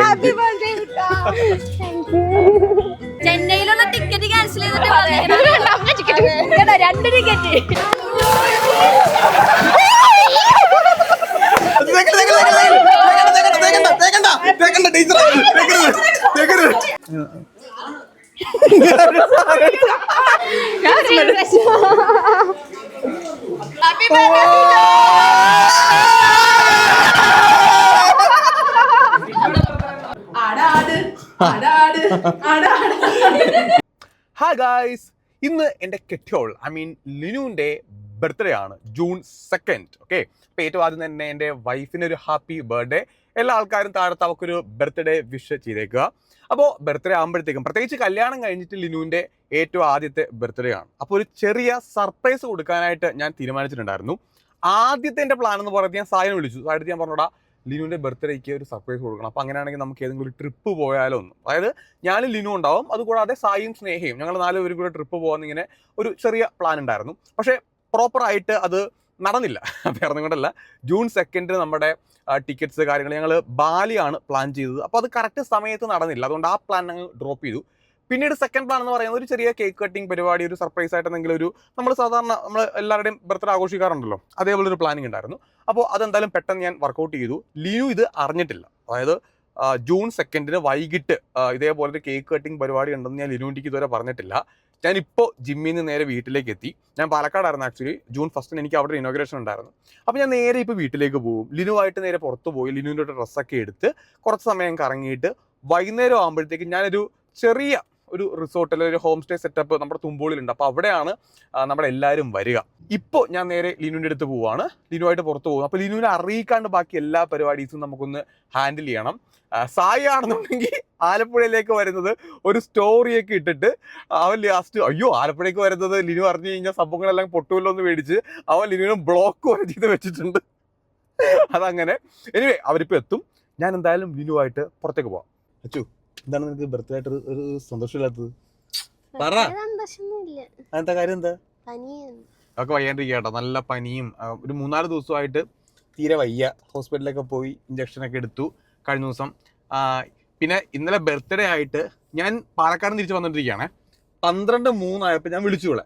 Happy birthday ചെന്നൈയിലുള്ള ticket cancel ചെയ്തിട്ട് രണ്ട് ടിക്കറ്റ് ഹാപ്പി ഹായ് ഗായ്സ് ഇന്ന് എന്റെ കെട്ടിയോൾ ഐ മീൻ ലിനുവിന്റെ ബർത്ത്ഡേ ആണ് ജൂൺ സെക്കൻഡ് ഓക്കെ അപ്പോൾ ഏറ്റവും ആദ്യം തന്നെ എന്റെ വൈഫിന് ഒരു ഹാപ്പി ബർത്ത്ഡേ എല്ലാ ആൾക്കാരും താഴത്ത് അവർക്കൊരു ബർത്ത്ഡേ വിഷ് ചെയ്തേക്കുക. അപ്പോൾ ബർത്ത്ഡേ ആകുമ്പോഴത്തേക്കും പ്രത്യേകിച്ച് കല്യാണം കഴിഞ്ഞിട്ട് ലിനുവിന്റെ ഏറ്റവും ആദ്യത്തെ ബർത്ത്ഡേ ആണ്. അപ്പോൾ ഒരു ചെറിയ സർപ്രൈസ് കൊടുക്കാനായിട്ട് ഞാൻ തീരുമാനിച്ചിട്ടുണ്ടായിരുന്നു. ആദ്യത്തെ എന്റെ പ്ലാൻ എന്ന് പറയുന്നത് ഞാൻ സായം വിളിച്ചു. സായിട്ട് ഞാൻ പറഞ്ഞോടാ ലിനുവിന്റെ ബർത്ത്ഡേക്ക് ഒരു സർപ്രൈസ് കൊടുക്കണം. അപ്പോൾ അങ്ങനെയാണെങ്കിൽ നമുക്ക് ഏതെങ്കിലും ഒരു ട്രിപ്പ് പോയാലോ ഒന്ന് അതായത് ഞാനും ലിനു ഉണ്ടാവും. അതുകൂടാതെ സായും സ്നേഹയും. ഞങ്ങൾ നാലുപേരും കൂടെ ട്രിപ്പ് പോകാൻ ഇങ്ങനെ ഒരു ചെറിയ പ്ലാൻ ഉണ്ടായിരുന്നു. പക്ഷേ പ്രോപ്പറായിട്ട് അത് നടന്നില്ല. വേറെ കൊണ്ടല്ല. ജൂൺ സെക്കൻഡിന് നമ്മുടെ ടിക്കറ്റ്സ് കാര്യങ്ങൾ ഞങ്ങൾ ബാലിയാണ് പ്ലാൻ ചെയ്തത്. അപ്പോൾ അത് കറക്റ്റ് സമയത്ത് നടന്നില്ല. അതുകൊണ്ട് ആ പ്ലാൻ ഞങ്ങൾ ഡ്രോപ്പ് ചെയ്തു. പിന്നീട് സെക്കൻഡ് പ്ലാൻ എന്ന് പറയുന്നത് ഒരു ചെറിയ കേക്ക് കട്ടിംഗ് പരിപാടി ഒരു സർപ്രൈസ് ആയിട്ട് എന്തെങ്കിലും ഒരു നമ്മൾ സാധാരണ നമ്മൾ എല്ലാവരുടെയും ബർത്ത്ഡേ ആഘോഷിക്കാറുണ്ടല്ലോ. അതേപോലെ ഒരു പ്ലാനിങ് ഉണ്ടായിരുന്നു. അപ്പോൾ അതെന്തായാലും പെട്ടെന്ന് ഞാൻ വർക്കൗട്ട് ചെയ്തു. ലിയു ഇത് അറിഞ്ഞിട്ടില്ല. അതായത് ജൂൺ സെക്കൻഡിന് വൈകിട്ട് ഇതേപോലെ ഒരു കേക്ക് കട്ടിംഗ് പരിപാടി ഉണ്ടെന്ന് ഞാൻ ലിനുവിന്റെ ഇതുവരെ പറഞ്ഞിട്ടില്ല. ഞാൻ ജിമ്മിൽ നിന്ന് നേരെ വീട്ടിലേക്ക് എത്തി. ഞാൻ പാലക്കാടായിരുന്നു ആക്ച്വലി ജൂൺ ഫസ്റ്റിന് എനിക്ക് അവിടെ ഇനോഗ്രേഷൻ ഉണ്ടായിരുന്നു. അപ്പോൾ ഞാൻ നേരെ ഇപ്പോൾ വീട്ടിലേക്ക് പോകും. ലിനുവായിട്ട് നേരെ പുറത്ത് പോയി. ലിനുവിന്റെ ഡ്രസ്സൊക്കെ എടുത്ത് കുറച്ച് സമയം കറങ്ങിയിട്ട് വൈകുന്നേരം ആകുമ്പോഴത്തേക്ക് ഞാനൊരു ചെറിയ ഒരു റിസോർട്ടിൽ ഒരു ഹോം സ്റ്റേ സെറ്റപ്പ് നമ്മുടെ തുമ്പോളിലുണ്ട്. അപ്പോൾ അവിടെയാണ് നമ്മളെല്ലാവരും വരിക. ഇപ്പോൾ ഞാൻ നേരെ ലിനുവിന്റെ അടുത്ത് പോവുകയാണ് ലിനുവായിട്ട് പുറത്ത് പോകും അപ്പോൾ ലിനുവിനെ അറിയിക്കാണ്ട് ബാക്കി എല്ലാ പരിപാടീസും നമുക്കൊന്ന് ഹാൻഡിൽ ചെയ്യണം. സായി ആണെന്നുണ്ടെങ്കിൽ ആലപ്പുഴയിലേക്ക് വരുന്നത് ഒരു സ്റ്റോറിയൊക്കെ ഇട്ടിട്ട് അവൻ ലാസ്റ്റ് അയ്യോ ആലപ്പുഴയ്ക്ക് വരുന്നത് ലിനു അറിഞ്ഞു കഴിഞ്ഞാൽ സംഭവങ്ങളെല്ലാം പൊട്ടുമല്ലോ എന്ന് മേടിച്ച് അവൻ ലിനുവിന് ബ്ലോക്ക് വരെ ചെയ്ത് വെച്ചിട്ടുണ്ട്. അതങ്ങനെ. എനിവേ അവരിപ്പോൾ എത്തും. ഞാൻ എന്തായാലും ലിനുവായിട്ട് പുറത്തേക്ക് പോവാം. അച്ചു. എന്താണ് നിനക്ക് ബർത്ത്ഡേ ആയിട്ട് ഒരു- ഒരു സന്തോഷമില്ലാത്തത്? പറ. സന്തോഷമൊന്നുമില്ല. അങ്ങനത്തെ കാര്യം എന്താ? വയ്യാണ്ടിരിക്കുക കേട്ടോ. നല്ല പനിയും ആ, ഒരു മൂന്നാൽ ദിവസമായിട്ട് തീരെ വയ്യ. ഹോസ്പിറ്റലിലൊക്കെ പോയി ഇഞ്ചക്ഷനൊക്കെ എടുത്തു കഴിഞ്ഞ ദിവസം. ആ, പിന്നെ ഇന്നലെ ബർത്ത്ഡേ ആയിട്ട് ഞാൻ പാലക്കാട് തിരിച്ച് വന്നിട്ടിരിക്കുകയാണ് പന്ത്രണ്ട് മൂന്നായപ്പോൾ ഞാൻ വിളിച്ചു ഇവിടെ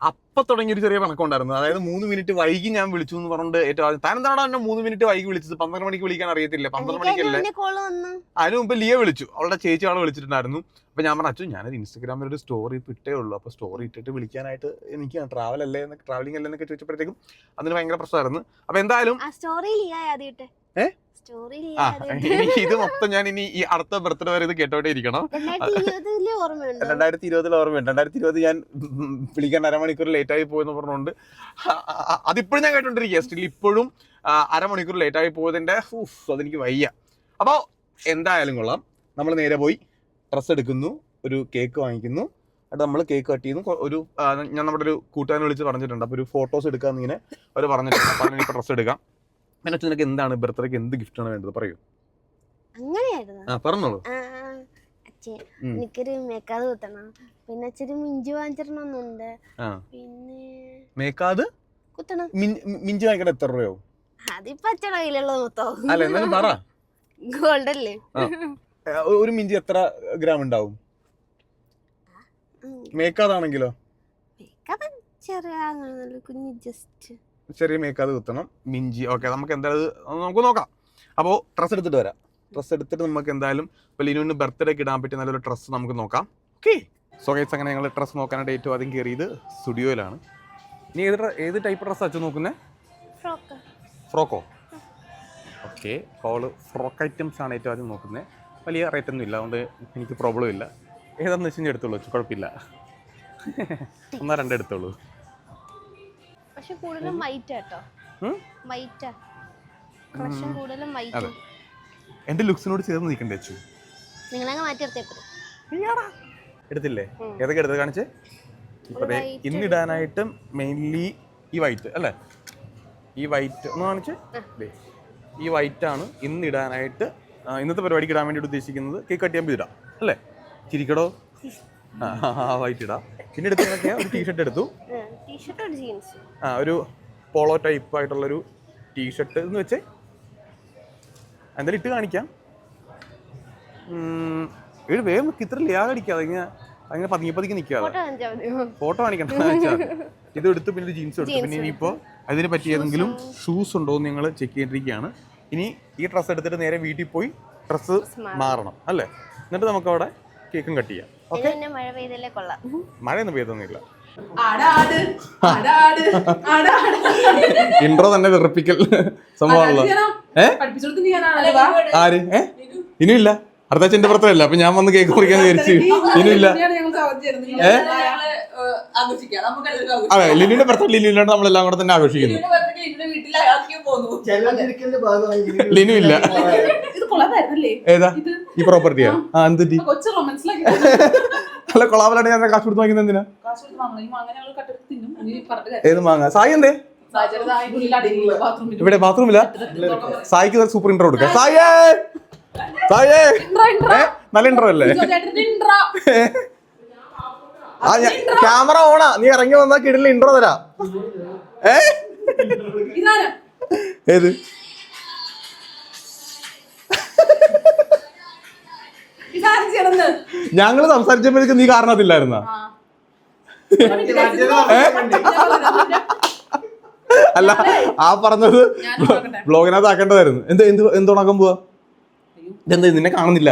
അപ്പൊ തുടങ്ങിയ ഒരു ചെറിയ കണക്കുണ്ടായിരുന്നു അതായത് മൂന്ന് മിനിറ്റ് വൈകി ഞാൻ വിളിച്ചു എന്ന് പറഞ്ഞിട്ട് ഏറ്റവും ആദ്യം താൻ എന്താണ് എന്നെ മൂന്ന് മിനിറ്റ് വൈകി വിളിച്ചത്? പന്ത്രണ്ട് മണിക്ക് വിളിക്കാൻ അറിയത്തില്ല? പന്ത്രണ്ട് മണിക്കല്ലേ? അതിന് മുമ്പ് ലിയ വിളിച്ചു. അവളുടെ ചേച്ചി അവളെ വിളിച്ചിട്ടുണ്ടായിരുന്നു. അപ്പൊ ഞാൻ പറഞ്ഞു അച്ഛൻ ഞാനൊരു ഇൻസ്റ്റാഗ്രാമിൽ ഒരു സ്റ്റോറി ഇട്ടേ ഉള്ളൂ. അപ്പൊ സ്റ്റോറി ഇട്ടിട്ട് വിളിക്കാനായിട്ട് എനിക്ക് ട്രാവൽ അല്ലേ എന്നൊക്കെ ട്രാവലിംഗ് അല്ലേ എന്നൊക്കെ ചോദിച്ചപ്പോഴത്തേക്കും അതിന് ഭയങ്കര പ്രശ്നമായിരുന്നു. അപ്പൊ എന്തായാലും സ്റ്റോറി ലിയ ആദ്യട്ടെ ഏ? സ്റ്റോറി ഇത് മൊത്തം ഞാൻ ഇനി ഈ അടുത്ത ബർത്ത്ഡേ വരെ ഇത് കേട്ടോട്ടെ ഇരിക്കണം രണ്ടായിരത്തി ഇരുപതിൽ ഓർമ്മയുണ്ട്. രണ്ടായിരത്തി ഇരുപത് ഞാൻ വിളിക്കാൻ അരമണിക്കൂർ ലേറ്റ് ആയി പോയെന്ന് പറഞ്ഞുകൊണ്ട് അതിപ്പോഴും ഞാൻ കേട്ടോണ്ടിരിക്കുക സ്റ്റിൽ ഇപ്പോഴും അരമണിക്കൂർ ലേറ്റ് ആയി പോയതിന്റെ അതെനിക്ക് വയ്യ. അപ്പോൾ എന്തായാലും കൊള്ളാം. നമ്മൾ നേരെ പോയി ഡ്രസ്സ് എടുക്കുന്നു ഒരു കേക്ക് വാങ്ങിക്കുന്നു. അത് നമ്മൾ കേക്ക് കട്ട് ചെയ്യുന്നു. ഒരു ഞാൻ നമ്മുടെ ഒരു കൂട്ടുകാരനെ വിളിച്ച് പറഞ്ഞിട്ടുണ്ട്. അപ്പോൾ ഒരു ഫോട്ടോസ് എടുക്കാന്ന് ഇങ്ങനെ അവർ പറഞ്ഞിട്ടുണ്ട്. അപ്പോൾ ഡ്രസ് ഡ്രസ്സ് എടുക്കാം. പിന്നെ നിനക്ക് എന്താണ് ബർത്ത്ഡേക്ക് എന്ത് ഗിഫ്റ്റാണ് വേണ്ടത്? പറയൂ. അങ്ങനെയായിരുന്നു. ആ പറഞ്ഞോളൂ. എനിക്കൊരു മേക്കാത് കുത്തണം. പിന്നെ ഇച്ചിരി മിഞ്ചി വാങ്ങിച്ചിടണമെന്നുണ്ട് പിന്നെ മേക്കാത്? കുത്തണം. മിഞ്ചി വാങ്ങിക്കാൻ എത്ര രൂപയാവും അതിപ്പോ അച്ഛടെ കയ്യിലുള്ളത് മൊത്തം. അല്ല എന്നാലും പറ. ഗോൾഡ് അല്ലേ? ഒരു മിഞ്ചി എത്ര ഗ്രാം ഉണ്ടാവും. മേക്കാതാണെങ്കിലോ? മേക്കാത് ചെറിയ കുഞ്ഞ് ജസ്റ്റ് ചെറിയ മേക്കാത് കുത്തണം. മിഞ്ചി. ഓക്കെ നമുക്ക് എന്തായാലും നമുക്ക് നോക്കാം. അപ്പോൾ ഡ്രസ്സ് എടുത്തിട്ട് വരാം. ഡ്രസ്സ് എടുത്തിട്ട് നമുക്ക് എന്തായാലും ഇപ്പോൾ ലിനുവിന് ബർത്ത്ഡേക്ക് ഇടാൻ പറ്റിയ നല്ലൊരു ഡ്രസ്സ് നമുക്ക് നോക്കാം. ഓക്കെ സോ ഗൈസ് അങ്ങനെ ഞങ്ങൾ ഡ്രസ്സ് നോക്കാനായിട്ട് ഏറ്റവും ആദ്യം കയറിയത് സ്റ്റുഡിയോയിലാണ്. ഇനി ഏത് ഏത് ടൈപ്പ് ഡ്രസ്സ് അച്ഛൻ നോക്കുന്നത് ഫ്രോക്ക് ഓക്കെ അപ്പോൾ ഫ്രോക്ക് ഐറ്റംസ് ആണ് ഏറ്റവും ആദ്യം നോക്കുന്നത് വലിയ റേറ്റ് ഒന്നും ഇല്ല. അതുകൊണ്ട് എനിക്ക് പ്രോബ്ലം ഇല്ല. ഏതാണെന്ന് വെച്ച് കഴിഞ്ഞാൽ എടുത്തോളൂ. കുഴപ്പമില്ല ഒന്നാ രണ്ട് എടുത്തോളൂ. പക്ഷെ കൂടുതലും വൈറ്റ് കേട്ടോ വൈറ്റ് കളക്ഷൻ കൂടുതലും വൈറ്റ്. എന്റെ ലുക്സിനോട് ചേർന്ന് നിൽക്കണ്ടേ അച്ചു? നിങ്ങളങ്ങ് മാറ്റി നിർത്തിയപ്പോ എടുത്തില്ലേ. ഏതൊക്കെ എടുത്ത് കാണിച്ച്? ഇപ്പൊ ദേ ഇന്നിടാനായിട്ട് മെയിൻലി ഈ വൈറ്റ് അല്ലേ? ഈ വൈറ്റ് ഒന്ന് കാണിച്ച്? ഈ വൈറ്റ് ആണ് ഇന്നിടാനായിട്ട് ഇന്നത്തെ പരിപാടിക്ക് ഇടാൻ വേണ്ടി ഉദ്ദേശിക്കുന്നത് കേക്ക് കട്ട് ചെയ്യാൻ ഇടാം അല്ലേ? ചിരിക്കടോ? വൈറ്റ് ഇടാം. പിന്നെ എടുത്ത് ഒരു ടീഷർട്ട് എടുത്തു. ആ ഒരു പോളോ ടൈപ്പ് ആയിട്ടുള്ളൊരു ടീഷർട്ട് എന്ന് വെച്ചേ എന്തായാലും ഇട്ട് കാണിക്കാം. ഉം, വേഗം ഇത്ര ലിയാഗ് അടിക്കാതെ ഇങ്ങനെ അങ്ങനെ പതുങ്ങി പതുങ്ങി നിൽക്കാതെ. ഫോട്ടോ കാണിക്കണ്ട ഇത് എടുത്ത് പിന്നെ ജീൻസ് എടുത്തു. പിന്നെ ഇനിയിപ്പോൾ അതിന് പറ്റിയ ഏതെങ്കിലും ഷൂസ് ഉണ്ടോ എന്ന് ഞങ്ങൾ ചെക്ക് ചെയ്തിരിക്കുകയാണ്. ഇനി ഈ ഡ്രസ്സ് എടുത്തിട്ട് നേരെ വീട്ടിൽ പോയി ഡ്രസ്സ് മാറണം. അല്ലേ? എന്നിട്ട് നമുക്ക് അവിടെ കേക്കും കട്ട് ചെയ്യാം. മഴ പെയ്തല്ലേ കൊള്ളാം. മഴയൊന്നും പെയ്തൊന്നുമില്ല. ഇൻട്രോ തന്നെ വെറുപ്പിക്കൽ സംഭവമാണല്ലോ. ആര്? ഏ? ഇനിയില്ല. അടുത്ത എന്റെ പുറത്തല്ല അപ്പൊ ഞാൻ വന്ന് കേക്ക് കുറിക്കാൻ വിചാരിച്ചു. ഇനിയില്ല. ഏഹ്. അതെ ലിനുവിന്റെ ബർത്ത്ഡേ ലിനുവിലാണ് നമ്മളെല്ലാം കൂടെ തന്നെ ആഘോഷിക്കുന്നു. ലിനു ഇല്ല. ഏതാ? ഇത് ഈ പ്രോപ്പർട്ടിയാ ആ? കൊച്ചു അല്ല കൊളാബലാണ് ഞാൻ കാശ് കൊടുത്ത് വാങ്ങിക്കുന്നത് എന്തിനാ? ഏത് മാങ്ങ? സായി എന്തേ? ഇവിടെ ബാത്റൂമില്ല സായിക്ക് സൂപ്പർ ഇൻട്രോ കൊടുക്കാം. സായേ സായേ നല്ല ഇൻട്രോ അല്ലേ? ആ ഞാൻ ക്യാമറ ഓണാ നീ ഇറങ്ങി വന്നാ കിടിലിന് ഇൻട്രോ തരാ. ഏ? ഏത്? ഞങ്ങൾ സംസാരിച്ചപ്പോഴേക്കും നീ കാരണത്തില്ലായിരുന്ന? ആ. അല്ല ആ പറഞ്ഞത്. ബ്ലോഗിനകത്ത് ആക്കേണ്ടതായിരുന്നു. എന്ത് എന്ത് എന്തോണാക്കാൻ പോവാ? ഇതെന്താ നിന്നെ കാണുന്നില്ല?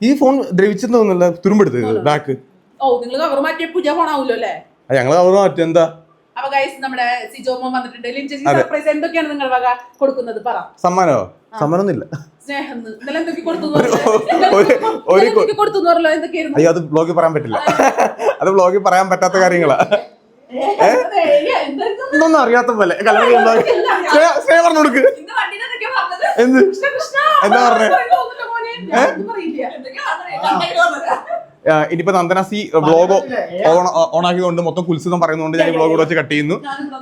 ഈ ഫോൺ ദ്രവിച്ചെന്ന് തോന്നുന്നില്ല തുരുമ്പെടുത്തത് ബാക്ക് ഓ നിങ്ങൾ കവർ മാറ്റിയ പൂജ ഫോണാവൂല്ലോ അല്ലേ? ഞങ്ങൾ കവർ മാറ്റി എന്താ? അപ്പൊ ഗൈസ് നമ്മുടെ സിജോമോ വന്നിട്ടുണ്ട്. എന്തൊക്കെയാണ് നിങ്ങൾ വക കൊടുക്കുന്നത്? പറ. സമ്മാനോ സമ്മാനമൊന്നുമില്ല. അയ്യോ അത് ബ്ലോഗിൽ പറയാൻ പറ്റില്ല. അത്. ബ്ലോഗിൽ പറയാൻ പറ്റാത്ത കാര്യങ്ങളാ. ഒന്നും? അറിയാത്ത പോലെ. സ്നേഹ- പറഞ്ഞു കൊടുക്ക്? എന്ത്. എന്താ പറഞ്ഞേ? ഇനിയിപ്പോ നന്ദനാസി ബ്ലോഗ് ആക്കിയതുകൊണ്ട് മൊത്തം കുൽസിതം പറയുന്നതുകൊണ്ട് ഞാൻ ഈ ബ്ലോഗ് കൂടെ വെച്ച് കട്ട് ചെയ്യുന്നു.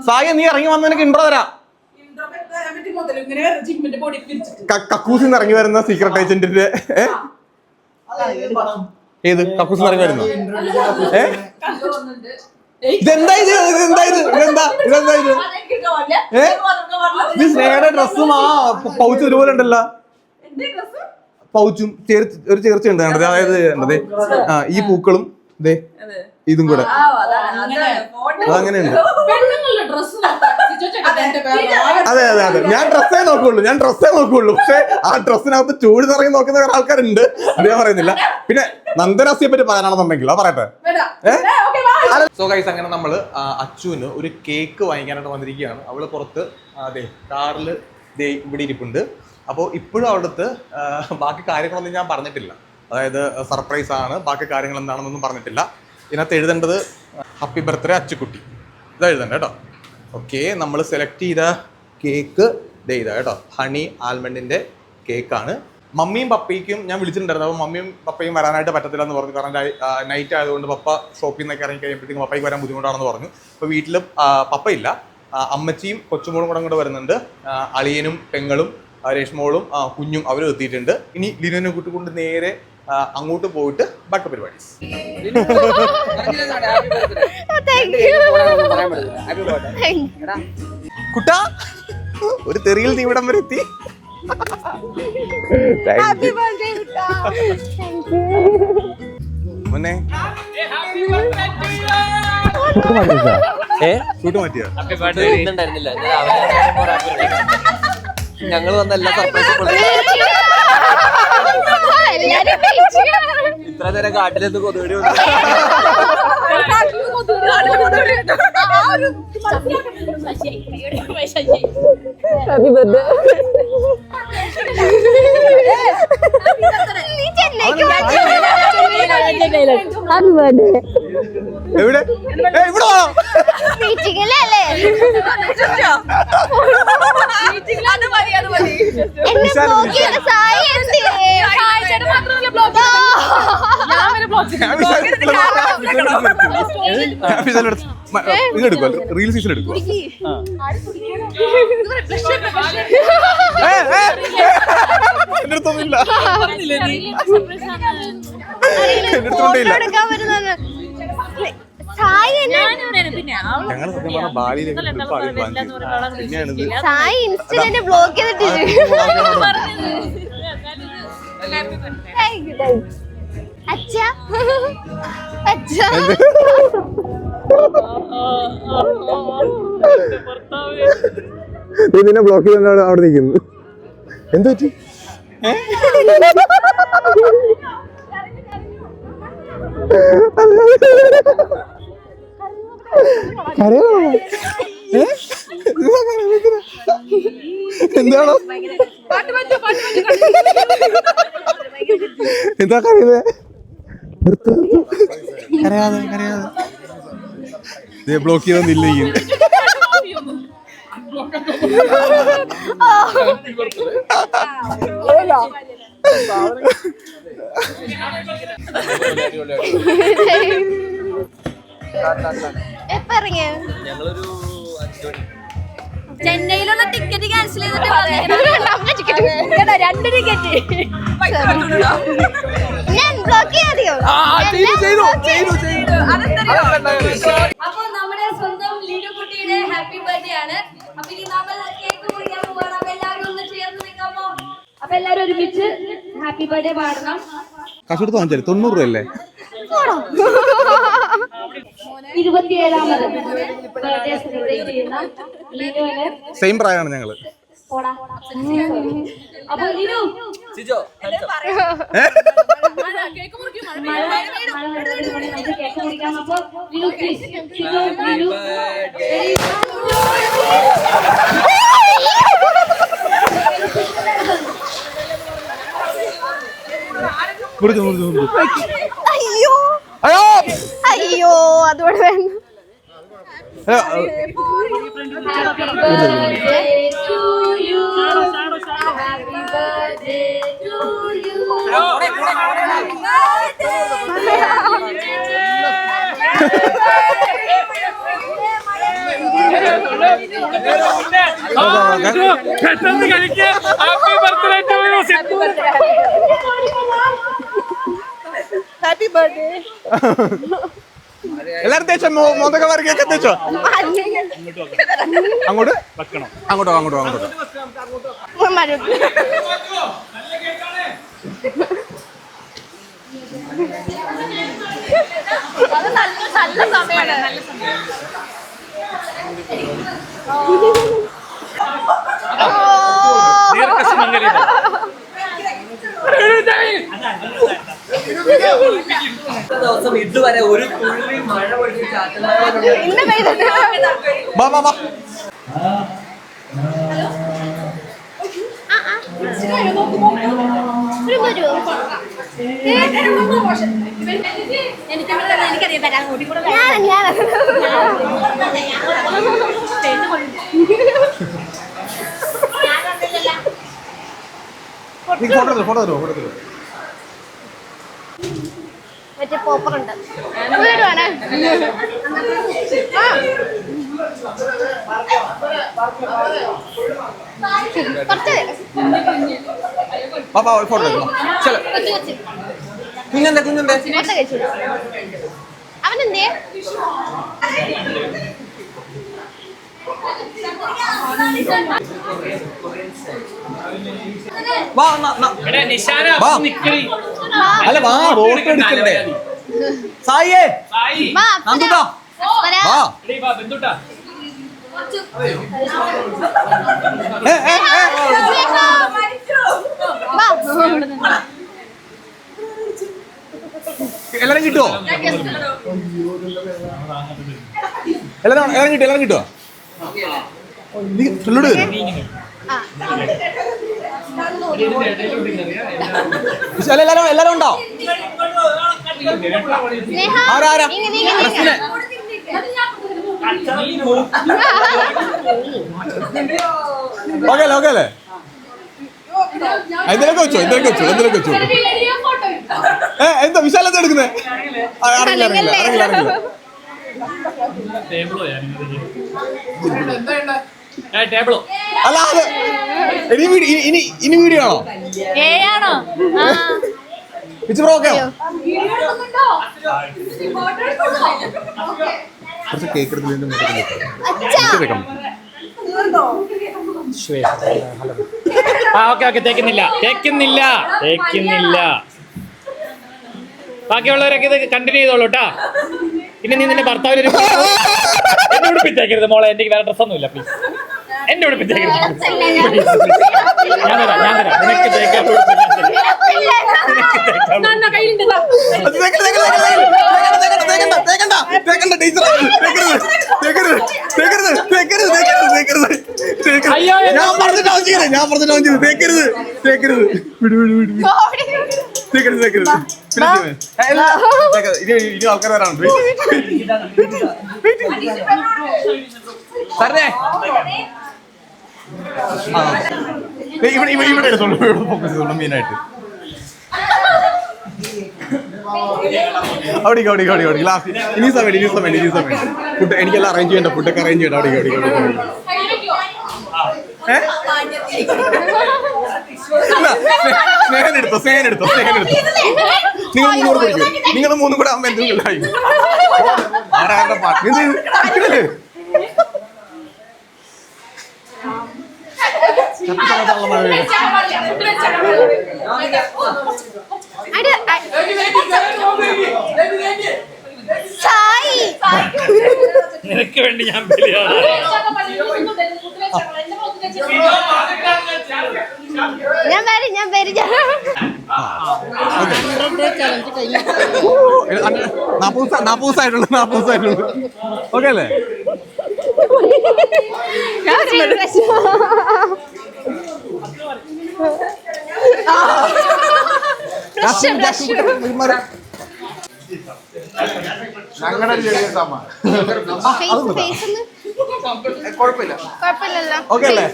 സായ നീ ഇറങ്ങി വന്ന എനിക്ക് ഇൻട്രോ തരാം. കക്കൂസിൽ നിന്ന് ഇറങ്ങി വരുന്ന സീക്രട്ട് ഏജന്റിന്റെ? ഏത്? കക്കൂസിൽ നിന്ന് ഇറങ്ങി വരുന്നു? ഏ? ഇതെന്താ ഇത്? ഇതെന്താ ഇത്? ഇതെന്താ? ഇതെന്താ ഇത്? അതെനിക്ക് ഇട്ടോ, അല്ല? ഏ? ഇത് മാത്രം പറഞ്ഞത്. ഇത് സ്നേഹയുടെ ഡ്രസ്സും ആ പൗച്ച് ഒരുപോലെ ഉണ്ടല്ലോ? പൗച്ചും ഒരു ചേർച്ചയുണ്ട് അതായത് ഈ പൂക്കളും ഇതേ അതെ. ഇതും കൂടെ. അതങ്ങനെയുണ്ട് അതെ അതെ അതെ. ഞാൻ ഡ്രസ്സേ നോക്കുള്ളൂ. ഞാൻ ഡ്രസ്സേ നോക്കുള്ളൂ. പക്ഷെ ആ ഡ്രസ്സിനകത്ത് ചൂട് നിറങ്ങി നോക്കുന്ന വേറെ ആൾക്കാരുണ്ട്. അത് ഞാൻ പറയുന്നില്ല. പിന്നെ നന്ദനാസിയെ പറ്റി പറയാനാണെന്നുണ്ടെങ്കിൽ അത് പറയട്ടെ. സോ ഗൈസ് അങ്ങനെ നമ്മൾ അച്ചുവിന് ഒരു കേക്ക് വാങ്ങിക്കാനായിട്ട് വന്നിരിക്കുകയാണ്. അവൾ പുറത്ത് അതെ കാറിൽ ദേ ഇവിടെ ഇരിപ്പുണ്ട്. അപ്പോൾ ഇപ്പോഴും അവിടുത്തെ ബാക്കി കാര്യങ്ങളൊന്നും ഞാൻ പറഞ്ഞിട്ടില്ല. അതായത് സർപ്രൈസ് ആണ്. ബാക്കി കാര്യങ്ങൾ എന്താണെന്നൊന്നും പറഞ്ഞിട്ടില്ല. ഇതിനകത്ത് എഴുതേണ്ടത് ഹാപ്പി ബർത്ത്ഡേ അച്ചുക്കുട്ടി. ഇതാ എഴുതണ്ട കേട്ടോ. ഓക്കെ നമ്മൾ സെലക്ട് ചെയ്ത കേക്ക് ദേ ഇതാ കേട്ടോ. ഹണി ആൽമണ്ടിന്റെ കേക്കാണ് മമ്മിയും പപ്പയ്ക്കും ഞാൻ വിളിച്ചിട്ടുണ്ടായിരുന്നു. അപ്പോൾ മമ്മിയും പപ്പയും വരാനായിട്ട് പറ്റത്തില്ല എന്ന് പറഞ്ഞു. കാരണം നൈറ്റ് ആയതുകൊണ്ട് പപ്പ ഷോപ്പിൽ നിന്നൊക്കെ ഇറങ്ങി കഴിയുമ്പോഴത്തേക്കും പപ്പയ്ക്ക് വരാൻ ബുദ്ധിമുട്ടാണെന്ന് പറഞ്ഞു. അപ്പോൾ വീട്ടിൽ പപ്പയില്ല. അമ്മച്ചിയും കൊച്ചുമോളും കൂടെ കൂടെ വരുന്നുണ്ട്. അളിയനും പെങ്ങളും രേഷ്മോളും കുഞ്ഞും അവരും എത്തിയിട്ടുണ്ട്. ഇനി ലിനുവിനെ കൂട്ടിക്കൊണ്ട് നേരെ അങ്ങോട്ട് പോയിട്ട് ബാക്കി പരിപാടി കുട്ടാ ഒരു തെറിയിൽ നീ ഇവിടം വരെ എത്തി. മുന്നേ ഷൂട്ട് മാറ്റിയോ ഇന്നുണ്ടായിരുന്നില്ല ഇന്ന് രാവിലെ ഞങ്ങൾ വന്ന എല്ലാ സർപ്രൈസും ഇത്ര നേരം കാട്ടിലെന്ന് കൊതുകടി വന്നു. എവിടെ? ഇവിടെ ചെയ്ത സായി എന്തിയെ? ഞാൻ വിചാരിച്ചു- ഞാൻ വിചാരിച്ചു മ- ഇത് എടുക്കുവോ റീൽ സീസൺ എടുക്കുവോ ഏ, ഏ, ഏ, എന്റെ അടുത്തൊന്നുമില്ല എന്റെ സായി എന്നെ? പിന്നെ ഞങ്ങൾ സത്യം പറഞ്ഞ ബാലിയിലേക്ക് ട്രിപ്പ് ആദ്യം പ്ലാൻ ചെയ്തു പിന്നെയാണിത്. സായി ബ്ലോക്ക് ചെയ്തിട്ട് അച്ഛ. അച്ഛ. നിന്നെ ബ്ലോക്ക് അവിടെ നിൽക്കുന്നത്. എന്ത് പറ്റി? എന്താണോ? എന്താ കരയത് നിർത്ത്. കരയാതെ കരയാതെ. ബ്ലോക്ക് ചെയ്തൊന്നില്ലെങ്കിൽ എപ്പ ഇറങ്ങിയ ഞങ്ങളൊരു ചെന്നൈയിലുള്ള ടിക്കറ്റ് ക്യാൻസൽ ചെയ്തിട്ട് രണ്ട് ടിക്കറ്റ് ഞാൻ ബ്ലോക്ക് ചെയ്യാതെയോ? അപ്പൊ നമ്മുടെ സ്വന്തം ലീഡു കുട്ടിയുടെ ഹാപ്പി ബർത്ത്ഡേ ആണ്. അപ്പൊ ഇനി നമ്മൾ കേക്ക് മുറിക്കാൻ പോവാണ്. അപ്പൊ എല്ലാവരും ഒന്ന് ചേർന്ന് നിൽക്കാമോ? അപ്പൊ എല്ലാവരും ഒരുമിച്ച് ഹാപ്പി ബർത്ത്ഡേ പാടണം. കാശെടുത്ത് വാങ്ങിച്ചാൽ? തൊണ്ണൂറ് രൂപ അല്ലേ ഇരുപത്തിയേഴാമത് ലിനുവിന് സെയിം പ്രായമാണ് ഞങ്ങൾ. പോടാ. അപ്പൊ ലിനു. സിജോ കേക്ക് മുറിക്കും അപ്പൊ ലിനു പ്ലീസ് ലിനു കൊടുത്തു കൊടുത്തു കൊടുത്തു അയ്യോ അയ്യോ അയ്യോ അതോടെ വേണ്ട Happy birthday to you. Happy birthday to you Sidhu എല്ലാരും തേച്ചോ തേച്ചോ? അങ്ങോട്ട്? അങ്ങോട്ടോ അങ്ങോട്ടോ അങ്ങോട്ടോ. ദിവസം ഇതുവരെ ഒരു വാ വാ വാ. എനിക്കറിയാം കൂടി കൂടെ ഫോട്ടോ ഫോട്ടോ തരുമോ ഫോട്ടോ തരുമോ മറ്റേ പോപ്പർ ഉണ്ട് വീടുവാണ് പാപ്പ ഫോട്ടോ എടുക്കണം ചില കുഞ്ഞെന്താ കൊച്ചു. കുഞ്ഞെന്തേ അവനെന്തേ? വാ ന- ന- എടാ നിശാന വാ. അല്ല വാ ഫോട്ടോ എടുക്കണ്ടേ സായിയേ. നന്ദുട്ടാ. വാ. എല്ലാരും കിട്ടുമോ എല്ലാരും എല്ലാരും കിട്ടും എല്ലാരും കിട്ടുമോ നീ ആ എല്ലാരും എല്ലാരും ഉണ്ടോ ആരാ ആരാ? നീങ്ങ നീങ്ങ നീങ്ങ റസ്മിനെ ഓക്കെ അല്ലേ ഓക്കെ അല്ലേ? എന്തിനൊക്കെ വെച്ചോ എന്തിനൊക്കെ വെച്ചോ എന്തിനൊക്കെ വെച്ചോ. ഏ എന്താ വിശാല എന്താ എടുക്കുന്നേ? ആ, അറിയില്ല അറിയില്ല അറിയില്ല അറിയില്ല ടേബിളോ. അല്ല അത് ഇനി വീഡിയോ ഇനി- വീഡിയോ ആണോ? ഏയാണോ കുറച്ച് കേക്ക് എടുത്തിട്ട് ആ ഓക്കെ ഓക്കെ തേക്കുന്നില്ല. തേക്കുന്നില്ല. തേക്കുന്നില്ല. ബാക്കിയുള്ളവരൊക്കെ ഇത് കണ്ടിന്യൂ ചെയ്തോളൂ കേട്ടാ പിന്നെ നീ നിന്റെ ഭർത്താവിനൊരു എന്നെ ഉടുപ്പിച്ചേക്കരുത് മോളെ. എനിക്ക് വേറെ ഡ്രസ്സൊന്നുമില്ല പ്ലീസ് എന്നെ ഉടുപ്പിച്ചേക്കരുത് ഞാൻ തരാം ഞാൻ തരാം നിനക്ക് തേക്കാൻ ഉടുപ്പ് ഞാൻ തരാം. കയ്യിലുണ്ട് ദാ. അയ്യോ, ഞാൻ പറഞ്ഞിട്ട് ഓൺ ചെയ്തേ ഞാൻ പറഞ്ഞിട്ട് ഓൺ ചെയ്തു തേക്കരുത് തേക്കരുത് വിട് വിട് വിട് വിട്. തേക്കരുത് തേക്കരുത് പിന്നെ ചെയ്യ്. ഏ, ഇല്ല, തേക്കരുത്. ഇനി ഇനി ആൾക്കാർ വരാനുണ്ട്. ദേ, ഇവിടെ ഇവിടെ ഇവിടെ എടുത്തോളൂ. ഇവിടെ ഫോക്കസ് ചെയ്തോളൂ മെയിനായിട്ട് അവിടെ അവിടെ അവിടെ അവിടെ ലാസ്റ്റ് ഇനി സമയം ഇനി സമയം ഇനി സമയം ഫുഡ് എനിക്കെല്ലാം അറേഞ്ച് ചെയ്യണ്ട. ഫുഡൊക്കെ അറേഞ്ച് ചെയ്യണ്ട. അവിടെ അവിടെ അവിടെ സ്നേഹം എടുത്തോ സ്നേഹം എടുത്തോ സ്നേഹം എടുത്തോ. നിങ്ങൾ മൂന്നൂടെ കുടിക്കും. നിങ്ങൾ മൂന്നും കൂടെ അമ്മ എന്തെങ്കിലും ഉണ്ടായി ആരാരുടെ പാട്ട് നിനക്ക് വേണ്ടി ഞാൻ ഞാൻ വരും ഞാൻ വരും. നാപ്പത് ദിവസമായിട്ടുള്ളൂ ഓക്കെ അല്ലേ? ഞങ്ങളുടെ ചെറിയ സമ്മ കുഴപ്പമില്ല. കുഴപ്പമില്ലല്ലോ. ഓക്കെ അല്ലേ?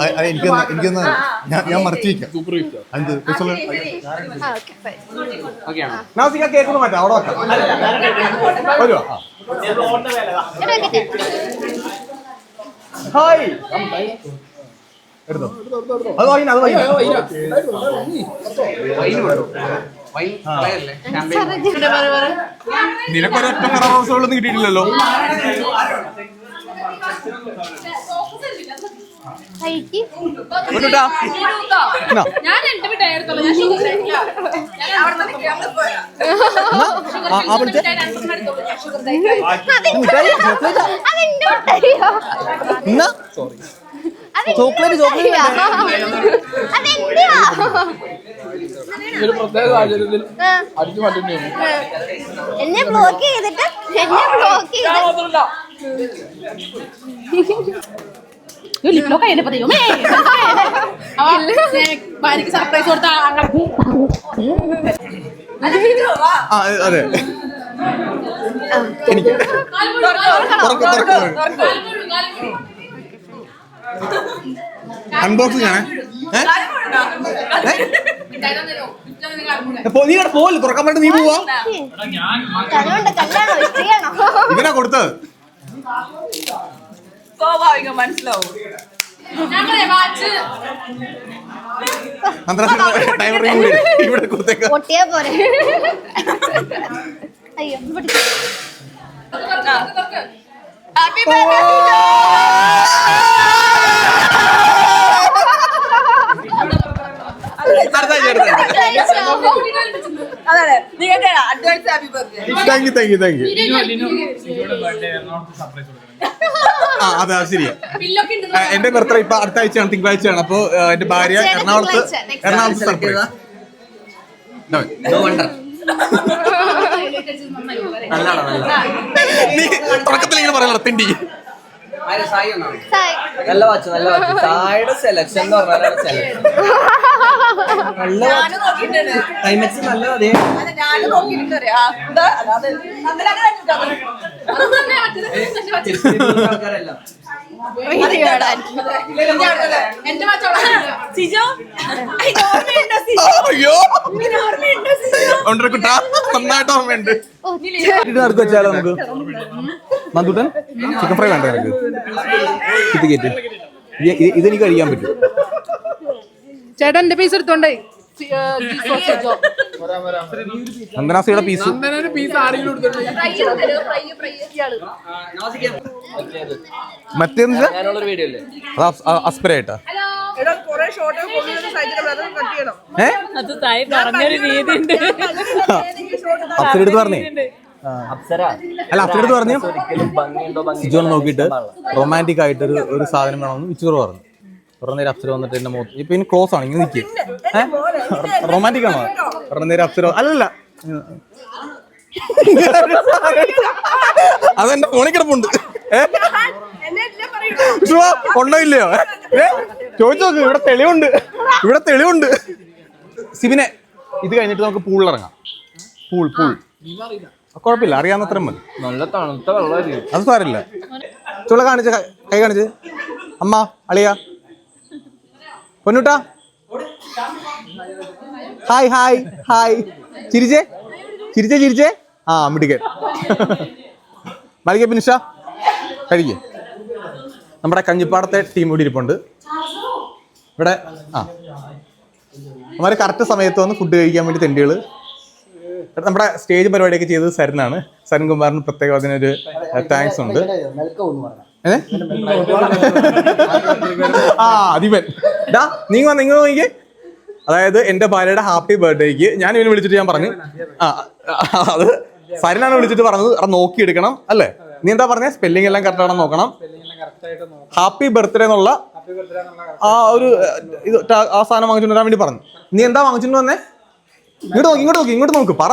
അ- അ- എനിക്കൊന്ന് ഞാൻ ഞാൻ മറച്ചു വയ്ക്കാം സൂപ്പർ എന്ത് നാസിക കേക്ക് മാറ്റാം അവിടെ വെക്കാം. വരുവാ? ഹായ് എടുത്തോ? അത് വാങ്ങിന അത് വാങ്ങിന നിനക്കൊരൊറ്റ റോസുകളൊന്നും കിട്ടിയിട്ടില്ലല്ലോ. കഴിക്ക്. ചോക്ലേറ്റ് ചോക്ലേറ്റ് ഒരു പ്രത്യേക സാഹചര്യത്തിൽ. അടിച്ചു മാറ്റേണ്ടി എന്നെ ബ്ലോക്ക് ചെയ്തിട്ട് എന്നെ ബ്ലോക്ക് ചെയ്ത് സർപ്രൈസ് കൊടുത്ത അതെ. എനിക്ക്. അൺബോക്സിംഗ് ആണ്? നീ ഇവിടെ പോവല്ലേ തുറക്കാൻ വേണ്ടി നീ പോവാ? ഇവനാ കൊടുത്തത്. സ്വാഭാവികം മനസ്സിലാവും. ഇവിടെ കൊടുത്തേക്ക. പൊട്ടിയാ പോരെ. അയ്യോ ഇവിടെ ഹാപ്പി ബർത്ത്ഡേ അതാണ്. നിങ്ങൾക്ക് advance happy birthday thank you thank you thank you ആ അതെ അത് ശരിയാ എന്റെ ബർത്ത്ഡേ ഇപ്പൊ അടുത്ത ആഴ്ചയാണ് തിങ്കളാഴ്ചയാണ്. അപ്പൊ എന്റെ ഭാര്യ എറണാകുളത്ത് എറണാകുളത്ത് സർപ്രൈസ് നീ തുടക്കത്തിൽ ഇങ്ങനെ പറയാനുള്ള തിണ്ടി നല്ല വാച്ച് നല്ല വാച്ച് സായിയുടെ സെലക്ഷൻ എന്ന് പറഞ്ഞാൽ സെലക്ഷൻ നല്ല ക്ലൈമാക്സ് നല്ല അതേ. ഓർമ്മയുണ്ടോ അയ്യോ. കുട്ടാ നന്നായിട്ട് ഇത് നടക്ക് വെച്ചാലോ നമുക്ക്? മന്ദൂട്ടൻ? ചിക്കൻ ഫ്രൈ വേണ്ട എനിക്ക്. ഇതെനിക്ക് കഴിക്കാൻ പറ്റും. ചേട്ടൻ എന്റെ പൈസ എടുത്തോണ്ടേ? നന്ദനാസിയുടെ പീസ് മറ്റേന്ന് ഞാനുള്ളൊരു വീഡിയോ അല്ലേ? അസ്പരായിട്ടാ എടാ കുറെ ഷോർട്ട് സൈഡിൽ അത് കട്ട് ചെയ്യണം. അത് തായി പറഞ്ഞൊരു രീതി ഉണ്ട് അപ്സര എടുത്ത് പറഞ്ഞേ. അപ്സര. അല്ല അപ്സര എടുത്ത് പറഞ്ഞു? സിജോൺ നോക്കിയിട്ട് റൊമാന്റിക് ആയിട്ട് ഒരു ഒരു സാധനം വേണമെന്ന് വിച്ചുറ പറഞ്ഞു. കുറേ നേരം അപ്സര വന്നിട്ട് എന്റെ മുഖത്ത് ഇപ്പൊ ഇനി ക്ലോസ് ആണ് ഇങ്ങനെ നിൽക്കും റൊമാന്റിക് ആണോ? കുറേ നേരം അപ്സര അല്ലല്ല. അതെന്റെ ഫോണിക്കിടപ്പുണ്ട് ഉണ്ടോ ഇല്ലയോ ഏ? ചോദിച്ചു നോക്ക് ഇവിടെ തെളിവുണ്ട്. ഇവിടെ തെളിവുണ്ട്. സിബിനെ ഇത് കഴിഞ്ഞിട്ട് നമുക്ക് പൂളിലിറങ്ങാം. Pool pool. കുഴപ്പമില്ല. അറിയാവുന്നത്രയും മതി. നല്ല തണുത്ത വെള്ളമായിരിക്കും. അത് സാരില്ല ചുള കാണിച്ച് കൈ- കാണിച്ച്. അമ്മ അളിയ. പൊന്നുട്ടാ. Hi hi hi. ചിരിച്ചേ? ചിരിച്ചേ ചിരിച്ചേ? ആ മിടുക്കൻ. മലിക പിനിഷ കഴിക്കേ. നമ്മുടെ കഞ്ഞിപ്പാടത്തെ ടീം കൂടി ഇരിപ്പുണ്ട്. ഇവിടെ ആ. അവന്മാർ കറക്റ്റ് സമയത്ത് വന്ന് ഫുഡ് കഴിക്കാൻ വേണ്ടി തെണ്ടികൾ നമ്മുടെ സ്റ്റേജ് പരിപാടിയൊക്കെ ചെയ്തത് സരനാണ്. സരൻ കുമാറിന് പ്രത്യേകം അതിനൊരു താങ്ക്സ് ഉണ്ട്? ആ അതിവൻ. ഡാ നീങ്ങ വന്ന് നിങ്ങൾ നോക്കിക്കേ. അതായത് എന്റെ ഭാര്യയുടെ ഹാപ്പി ബർത്ത്ഡേക്ക് ഞാൻ ഇവനെ വിളിച്ചിട്ട് ഞാൻ പറഞ്ഞു. ആ അത് സരനാണ് വിളിച്ചിട്ട് പറഞ്ഞത്. അത് നോക്കിയെടുക്കണം അല്ലേ? നീ എന്താ പറഞ്ഞ? സ്പെല്ലിംഗ് എല്ലാം കറക്റ്റ് ആണെന്ന് നോക്കണം? ഹാപ്പി ബർത്ത്ഡേ എന്നുള്ള ആ ഒരു ഇത് ആ സാധനം വാങ്ങിച്ചുകൊണ്ട് വരാൻ വേണ്ടി പറഞ്ഞു. നീ എന്താ വാങ്ങിച്ചിട്ടുണ്ട് വന്നേ? ഇങ്ങോട്ട് നോക്ക് ഇങ്ങോട്ട് നോക്ക് ഇങ്ങോട്ട് നോക്ക് പറ.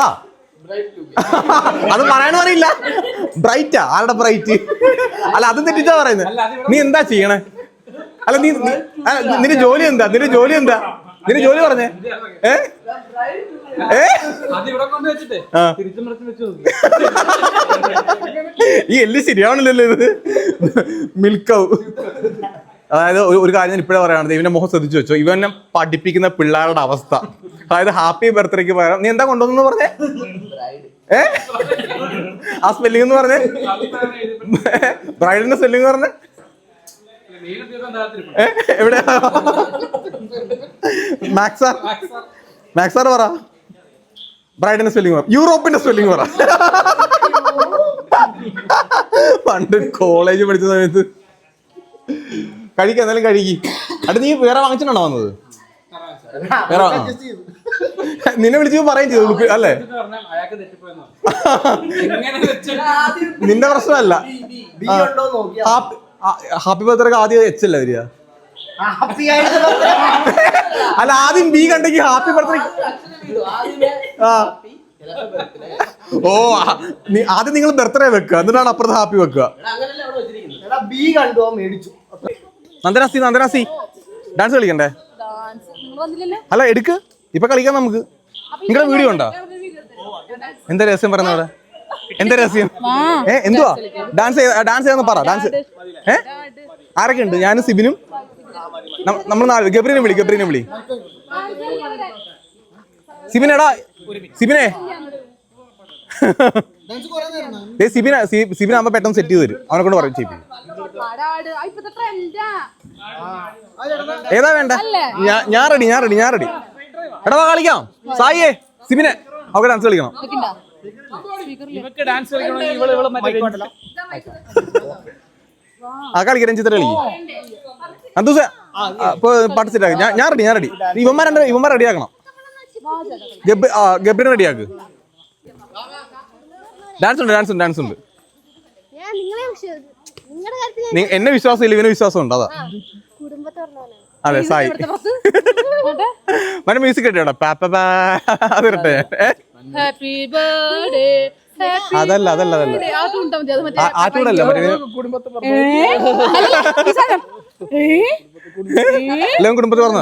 അത് പറയാനും അറിയില്ല. ബ്രൈറ്റാ ആരുടെ ബ്രൈറ്റ് അല്ല അത് തെറ്റിച്ചാ പറയുന്നത്. നീ എന്താ ചെയ്യണേ? അല്ല നീ നിന്റെ ജോലി എന്താ? നിന്റെ ജോലി എന്താ? നിന്റെ ജോലി പറഞ്ഞേ. ഏ? ഏ. ഈ എല്ല് ശരിയാവണല്ലോ ഇത്. മിൽക്കവ് അതായത് ഒരു- കാര്യം ഞാൻ ഇപ്പോഴേ പറയുകയാണ്. ഇവന്റെ മുഖം ശ്രദ്ധിച്ചു വെച്ചോ. ഇവനെ പഠിപ്പിക്കുന്ന പിള്ളേരുടെ അവസ്ഥ. അതായത് ഹാപ്പി ബർത്ത്ഡേക്ക് പകരം നീ എന്താ കൊണ്ടുവന്നു പറഞ്ഞേ? ഏ? ആ സ്പെല്ലിംഗ് എന്ന് പറഞ്ഞേ? ബ്രൈഡിന്റെ സ്പെല്ലിംഗ് പറഞ്ഞേ? എവിടെ മാക്സാർ മാക്സാർ പറ? ബ്രൈഡിന്റെ സ്പെല്ലിംഗ് പറ. യൂറോപ്പിന്റെ സ്പെല്ലിംഗ് പറ. പണ്ട് കോളേജ് പഠിച്ച സമയത്ത് കഴിക്ക എന്നാലും കഴുകി അത് നീ വേറെ വാങ്ങിച്ചിട്ടാണോ വന്നത്? വേറെ. നിന്നെ വിളിച്ചു പറയും ചെയ്തു അല്ലേ? നിന്റെ പ്രശ്നമല്ല. ഹാപ്പി ബർത്ത്ഡേ ആദ്യം എച്ച് അല്ല വരിക? അല്ല ആദ്യം ബി കണ്ടെങ്കിൽ ഹാപ്പി ബർത്ത്ഡേ ആ. ഓ ആദ്യം നിങ്ങൾ ബർത്ത്ഡേ വെക്കുക എന്നിട്ടാണ് അപ്പുറത്ത് ഹാപ്പി വെക്കുക. ബി കണ്ടു മേടിച്ചു. നന്ദനാസി നന്ദനാസി. ഡാൻസ് കളിക്കണ്ടേ? അല്ല എടുക്ക്. ഇപ്പൊ കളിക്കാം നമുക്ക്. നിങ്ങളുടെ വീഡിയോ ഉണ്ടോ? എന്താ രഹസ്യം പറയുന്നത് അവിടെ? എന്താ രഹസ്യം? ഏ എന്തുവാ? ഡാൻസ് ഡാൻസ് ചെയ്യാന്ന് പറ ഡാൻസ് ഏ? ആരൊക്കെ ഉണ്ട് ഞാനും സിബിനും. നമ്മൾ നാല് ഗബ്രീനെ വിളി ഗബ്രീനെ വിളി. സിബിനെടാ സിബിനെ. സിബിന സിബിനാകുമ്പോ പെട്ടെന്ന് സെറ്റ് ചെയ്ത് തരും. അവനെ കൊണ്ട് പറയും ചെയ്യിപ്പിക്കും. ഏതാ വേണ്ട? ഞാൻ റെഡി ഞാൻ റെഡി ഞാൻ റെഡി എടാ വാ കളിക്കാം. സായിയേ സിബിനെ. അവർക്ക് ഡാൻസ് കളിക്കണം? ആ കളിക്കാം രഞ്ജിത്ര കളിക്കും. അന്തൂസ ഇപ്പൊ പാട്ട് ഞാൻ ഞാൻ റെഡി ഞാൻ റെഡി ഇവന്മാർ രണ്ട് ഇവന്മാർ റെഡി ആക്കണം? ഗബ്രി ആ ഗബ്രിനെ റെഡി ആക്ക്. ഡാൻസ് ഉണ്ട് ഡാൻസ് ഉണ്ട് ഡാൻസ് ഉണ്ട്. എന്നെ വിശ്വാസം ഇല്ല ഇവന് വിശ്വാസം ഉണ്ട് അതാ അതെ സായി. മറ്റേ മ്യൂസിക് കിട്ടിയോടാ പാപ്പ ഹാപ്പി ബർത്ത്ഡേ ഹാപ്പി അതല്ല അതല്ല അതല്ല. ആ- ആറ്റൂടല്ല മറ്റേ കുടുംബത്തെ എല്ലാം കുടുംബത്തിൽ പറഞ്ഞ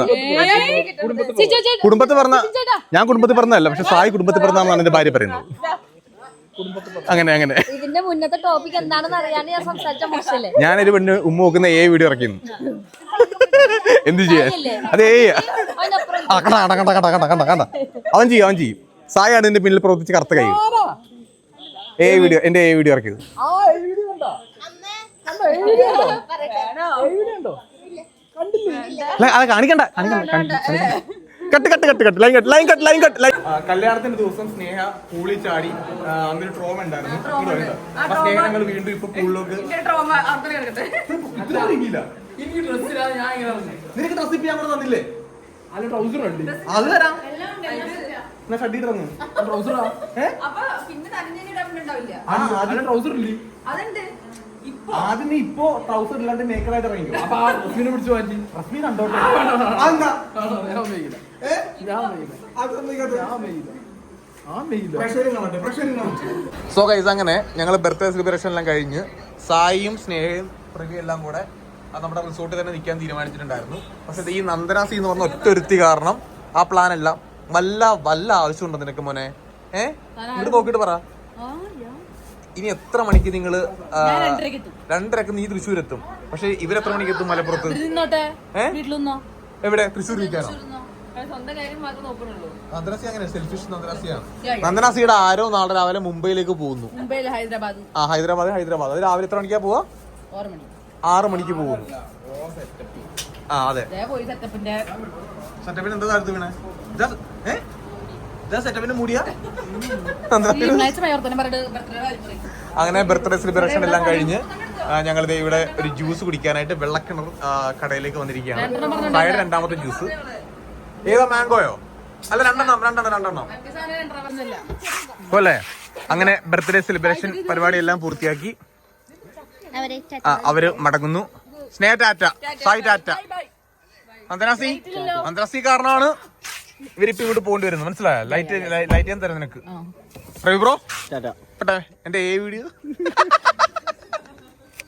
കുടുംബത്തിൽ പറഞ്ഞ ഞാൻ കുടുംബത്തിൽ പറഞ്ഞതല്ല പക്ഷെ സായി കുടുംബത്തിൽ പറഞ്ഞാന്ന് എന്റെ ഭാര്യ പറയുന്നത്. അങ്ങനെ അങ്ങനെ. ഇതിന്റെ മുന്നത്തെ ടോപ്പിക് എന്താണെന്ന് അറിയാണ്ട് ഞാൻ സംസാരിച്ച മോശമല്ലേ ഞാനൊരു പെണ്ണ് ഉമ്മ നോക്കുന്ന ഏ വീഡിയോ ഇറക്കിയിരുന്നു എന്ത് ചെയ്യാൻ അതേ കണ്ട കണ്ട കണ്ട കണ്ട കണ്ട കണ്ട കണ്ട. അവൻ ചെയ്യും അവൻ ചെയ്യും. സായാണ് എന്റെ പിന്നിൽ പ്രവർത്തിച്ച് കറുത്ത കൈ. ഏ വീഡിയോ എന്റെ ഏ വീഡിയോ ഇറക്കിയത് അല്ല, അത് കാണിക്കണ്ട കാണിക്കണ്ട കാണിക്കണ്ട, കാണിക്കണ്ട. Cut cut cut cut. Line cut line cut line cut line കല്യാണത്തിന്റെ ദിവസം സ്നേഹ പൂളി ചാടി അങ്ങനെ അന്നൊരു ട്രോമ ഉണ്ടായിരുന്നു. സ്നേഹ ഞങ്ങൾ വീണ്ടും ഇപ്പൊ ഇങ്ങനെ നിനക്ക് ഡ്രസ് ഇപ്പൊ ഞാൻ തന്നില്ലേ? അല്ല ട്രൗസർ ഉണ്ട് അത് തരാം. എന്നാ ഇറങ്ങും ട്രൗസറാ ട്രൗസർ ഇല്ലേ? ആദ്യം നീ ഇപ്പൊ ട്രൗസർ ഇല്ലാണ്ട് മേക്കറായിട്ട് ഇറങ്ങിക്കോ. അപ്പൊ ആ റസ്മിനെ പിടിച്ച് മാറ്റി റസ്മി കണ്ടോട്ടെ? അതെന്താ? ആണോ ഞാൻ ഉപയോഗിക്കില്ല ഏ? ഞാൻ ഉപയോഗിക്കില്ല അതൊന്നും ഇങ്ങോട്ട് ഞാൻ ഉപയോഗിക്കില്ല ആ മെയില്ല സോ ഗൈസ് അങ്ങനെ ഞങ്ങൾ ബർത്ത്ഡേ സെലിബ്രേഷൻ എല്ലാം കഴിഞ്ഞ് സായിയും സ്നേഹയും പ്രവിയും എല്ലാം കൂടെ ആ നമ്മുടെ റിസോർട്ടിൽ തന്നെ നിൽക്കാൻ തീരുമാനിച്ചിട്ടുണ്ടായിരുന്നു. പക്ഷെ ഈ നന്ദനാസി എന്ന് പറഞ്ഞ ഒറ്റൊരുത്തി കാരണം ആ പ്ലാൻ എല്ലാം വല്ല വല്ല ആവശ്യമുണ്ടോ നിനക്ക് മോനെ? ഏഹ് ഇങ്ങോട്ട് നോക്കിയിട്ട് പറ. ഇനി എത്ര മണിക്ക് നിങ്ങൾ രണ്ടരക്ക് നീ തൃശ്ശൂർ എത്തും പക്ഷെ ഇവരെത്ര മണിക്ക് എത്തും മലപ്പുറത്ത് എവിടെ? തൃശ്ശൂർ ഇരിക്കാനോ നന്ദനാസിയുടെ ആരോ നാളെ രാവിലെ മുംബൈയിലേക്ക് പോകുന്നു. ആ ഹൈദരാബാദ് ഹൈദരാബാദ്. അത് രാവിലെ എത്ര മണിക്കാ പോവാ? ആറ് മണിക്ക് പോകുന്നു ആ അതെ. ദേ പോയി സെറ്റപ്പിന്റെ സെറ്റപ്പിന് എന്താ താഴ്ത്തു വീണേ? ഇതാ അങ്ങനെ ബർത്ത്ഡേ സെലിബ്രേഷൻ എല്ലാം കഴിഞ്ഞ് ഞങ്ങൾ ഇവിടെ ഒരു ജ്യൂസ് കുടിക്കാനായിട്ട് വെള്ളക്കിണർ കടയിലേക്ക് വന്നിരിക്കുകയാണ്. ഫ്രൈഡ് രണ്ടാമത്തെ ജ്യൂസ് ഏതാ മാംഗോയോ? അല്ല രണ്ടെണ്ണം രണ്ടെണ്ണം രണ്ടെണ്ണം. പോലെ. അങ്ങനെ ബർത്ത്ഡേ സെലിബ്രേഷൻ പരിപാടി എല്ലാം പൂർത്തിയാക്കി. അവർ മടങ്ങുന്നു. സ്നേഹ ടാറ്റ സായി ടാറ്റ. അന്തരാസി അന്തരാസി കാരണമാണ് ഇവരിപ്പോ ഇങ്ങോട്ട് പോകേണ്ടി വരുന്നു. മനസ്സിലായ? ലൈറ്റ് ലൈറ്റ് ഞാൻ തരാം നിനക്ക്. റവി ബ്രോ? പെട്ടെ. എന്റെ ഏ വീഡിയോ